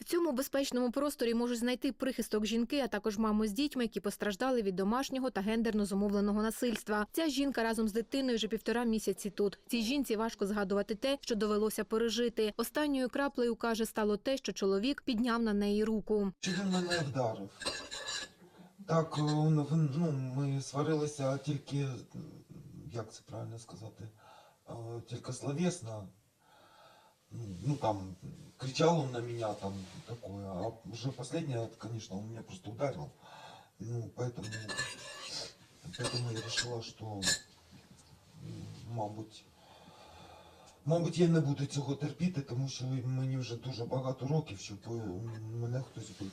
В цьому безпечному просторі можуть знайти прихисток жінки, а також маму з дітьми, які постраждали від домашнього та гендерно зумовленого насильства. Ця жінка разом з дитиною вже півтора місяці тут. Цій жінці важко згадувати те, що довелося пережити. Останньою краплею каже, стало те, що чоловік підняв на неї руку. Чи він мене вдарив? Так, е, ну, ну, ми сварилися тільки, як це правильно сказати, е, тільки словесно. Ну там, кричал он на меня там такое, а уже последнее, это, конечно, он меня просто ударил. Ну, поэтому, поэтому я решила, що, м, мабуть, мабуть, я не буду цього терпіти, тому що мені вже дуже багато років, щоб е, мене хтось бив.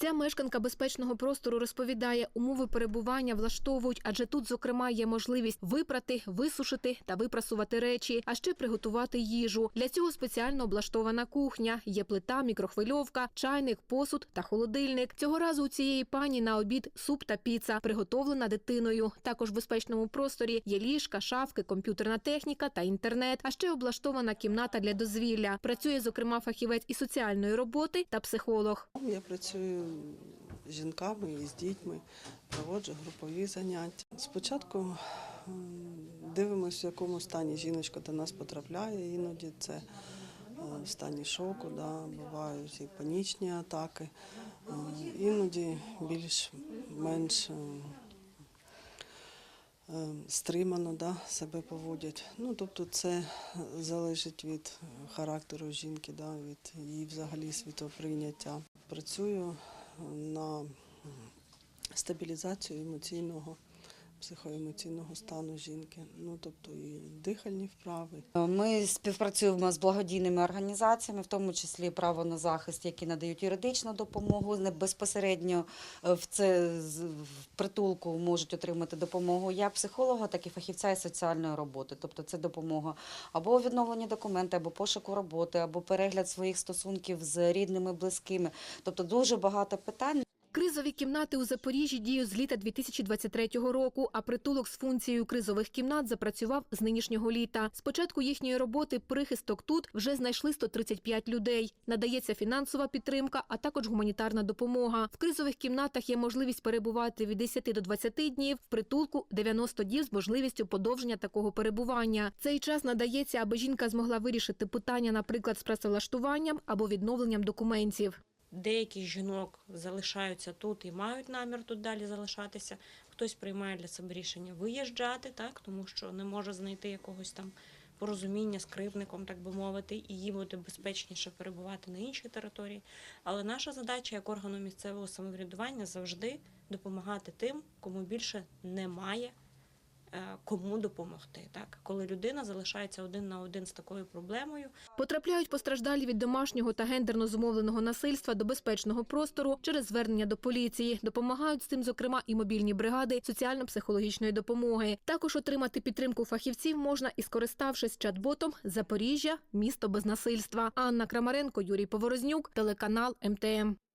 Ця мешканка безпечного простору розповідає, умови перебування влаштовують, адже тут, зокрема, є можливість випрати, висушити та випрасувати речі, а ще приготувати їжу. Для цього спеціально облаштована кухня. Є плита, мікрохвильовка, чайник, посуд та холодильник. Цього разу у цієї пані на обід суп та піца, приготовлена дитиною. Також в безпечному просторі є ліжка, шафки, комп'ютерна техніка та інтернет. А ще облаштована кімната для дозвілля. Працює, зокрема, фахівець із соціальної роботи та психолог. Я працюю з жінками і з дітьми, проводжу групові заняття. Спочатку дивимося, в якому стані жіночка до нас потрапляє. Іноді це е, в стані шоку, да, бувають і панічні атаки, Е, іноді більш-менш е, стримано да, себе поводять. Ну, тобто це залежить від характеру жінки, да, від її взагалі світоприйняття. Працюю на стабілізацію емоційного, психоемоційного стану жінки, ну тобто і дихальні вправи, Ми співпрацюємо з благодійними організаціями, в тому числі право на захист, які надають юридичну допомогу. Не безпосередньо е, в це в притулку можуть отримати допомогу як психолога, так і фахівця із соціальної роботи. Тобто це допомога або у відновленні документів, або пошуку роботи, або перегляд своїх стосунків з рідними, близькими. Тобто дуже багато питань. Кризові кімнати у Запоріжжі діють з літа 2023 року, а притулок з функцією кризових кімнат запрацював з нинішнього літа. З початку їхньої роботи прихисток тут вже знайшли 135 людей. Надається фінансова підтримка, а також гуманітарна допомога. В кризових кімнатах є можливість перебувати від 10 до 20 днів, в притулку 90 днів з можливістю подовження такого перебування. Цей час надається, аби жінка змогла вирішити питання, наприклад, з працевлаштуванням або відновленням документів. Деякі жінок залишаються тут і мають намір тут далі залишатися. Хтось приймає для себе рішення виїжджати, так тому що не може знайти якогось там порозуміння з кривником, так би мовити, і їм буде безпечніше перебувати на іншій території. Але наша задача як органу місцевого самоврядування завжди допомагати тим, кому більше немає кому допомогти. Так, коли людина залишається один на один з такою проблемою, Потрапляють постраждалі від домашнього та гендерно зумовленого насильства до безпечного простору через звернення до поліції. Допомагають з цим, зокрема, і мобільні бригади соціально-психологічної допомоги. Також отримати підтримку фахівців можна і скориставшись чат-ботом Запоріжжя, місто без насильства. Анна Крамаренко, Юрій Поворознюк, телеканал МТМ.